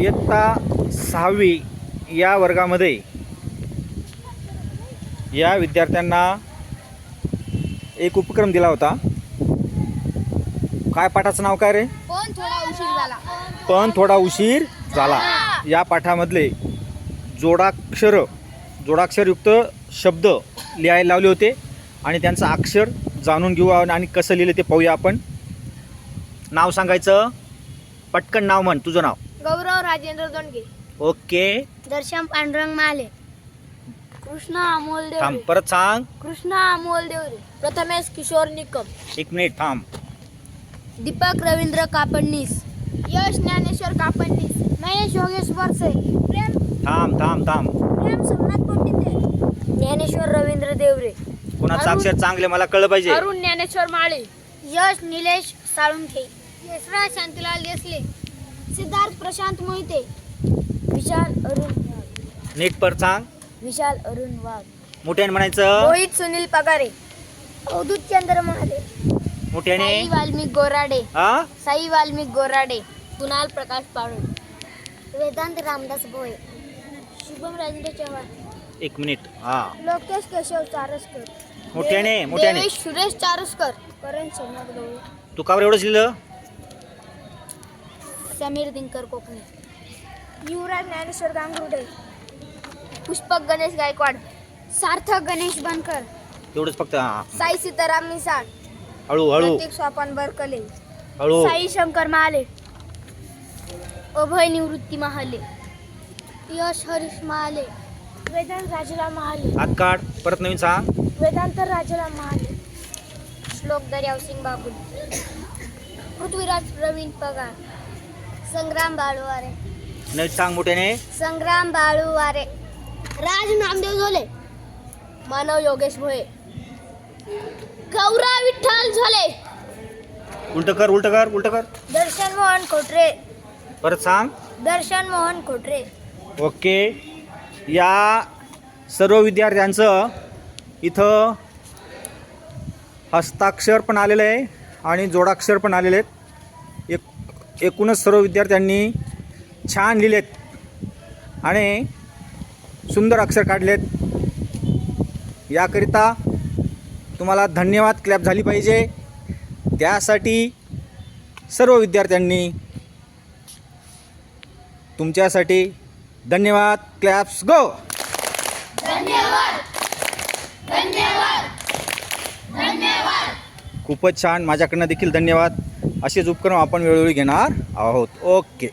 इयत्ता सहावी या वर्गामध्ये या विद्यार्थ्यांना एक उपक्रम दिला होता. काय पाठाचं नाव काय रे? पण थोडा उशीर झाला. पण थोडा उशीर झाला. या पाठामधले जोडाक्षर जोडाक्षरयुक्त शब्द लिहायला लावले होते आणि त्यांचं अक्षर जाणून घेऊ आणि कसं लिहिलं ते पाहूया आपण. नाव सांगायचं? पटकन नाव म्हण तुझं नाव. गौरव राजेंद्र दोंडगे. ओके. दर्शन पांडुरंग माले. कृष्णा अमोल थांब देवरे परत सांग. कृष्णा अमोल देवरे. प्रथमेश किशोर निकम. एक मिनिट थांब. दीपक रवींद्र कापडनीस यश ज्ञानेश्वर कापडनीस महेश योगेश वरसे. प्रेम थांब थांब थांब. प्रेम सोमनाथ पंडित. ज्ञानेश्वर रवींद्र देवरे. कोणाचं अक्षर चांगले मला कळलं पाहिजे. अरुण ज्ञानेश्वर माळे. यश निलेश साळुंखे. यशराज शांतीलाल देसले. सिद्धार्थ प्रशांत मोहिते विशाल अरुण वाघ. नीट पर सांग विशाल अरुण वाघ. मोठ्याने म्हणायचं. रोहित सुनील पगारे. अवधूत चंद्र महाले मोठ्याने. साई वाल्मिक गोराडे. हा? साई वाल्मिक गोराडे. कुणाल प्रकाश पाडू वेदांत रामदास भोये. शुभम राजेंद्र चव्हाण. एक मिनिट. हा. लोकेश केशव चारसकर. मोठ्याने मोठ्याने. देवेश सुरेश चारसकर. करण सोमनाथ गवळी. तू का बरं एवढंच लिहिलं? समीर दिनकर कोकणे. युवराज ज्ञानेश्वर गांगुर्डे. पुष्पक गणेश गायकवाड. सार्थक गणेश बनकर. एवढंच फक्त हा. साई सीताराम मिसाळ. हळू हळू. प्रतीक बरकले. हळू. साई शंकर महाले अभय निवृत्ती महाले. यश हरीश महाले वेदांत राजाराम महाले. हात काढ. परत नवीन सांग. वेदांत राजाराम महाले. श्लोक दर्याव सिंग बाबुल. पृथ्वीराज प्रवीण पगार. संग्राम बाळूवारे. नवीन सांग मोठ्याने. संग्राम बाळूवारे. राज नामदेव झोले. मानव योगेश भोये. गौरा विठ्ठल झोले. उलट कर उलट कर उलट कर. दर्शन मोहन खोटरे परत सांग. दर्शन मोहन खोटरे ओके. या सर्व विद्यार्थ्यांचं इथं हस्ताक्षर पण आलेलं आहे आणि जोडाक्षर पण आलेले आहेत. एक एकूणच सर्व विद्यार्थ्यांनी छान लिहिलेत आणि सुंदर अक्षर काढलेत. याकरिता तुम्हाला धन्यवाद क्लॅप झाली पाहिजे. त्यासाठी सर्व विद्यार्थ्यांनी तुमच्यासाठी धन्यवाद क्लॅप्स गो खूपच छान माझ्याकडनं देखील धन्यवाद. असेच उपक्रम आपण वेळोवेळी घेणार आहोत. ओके.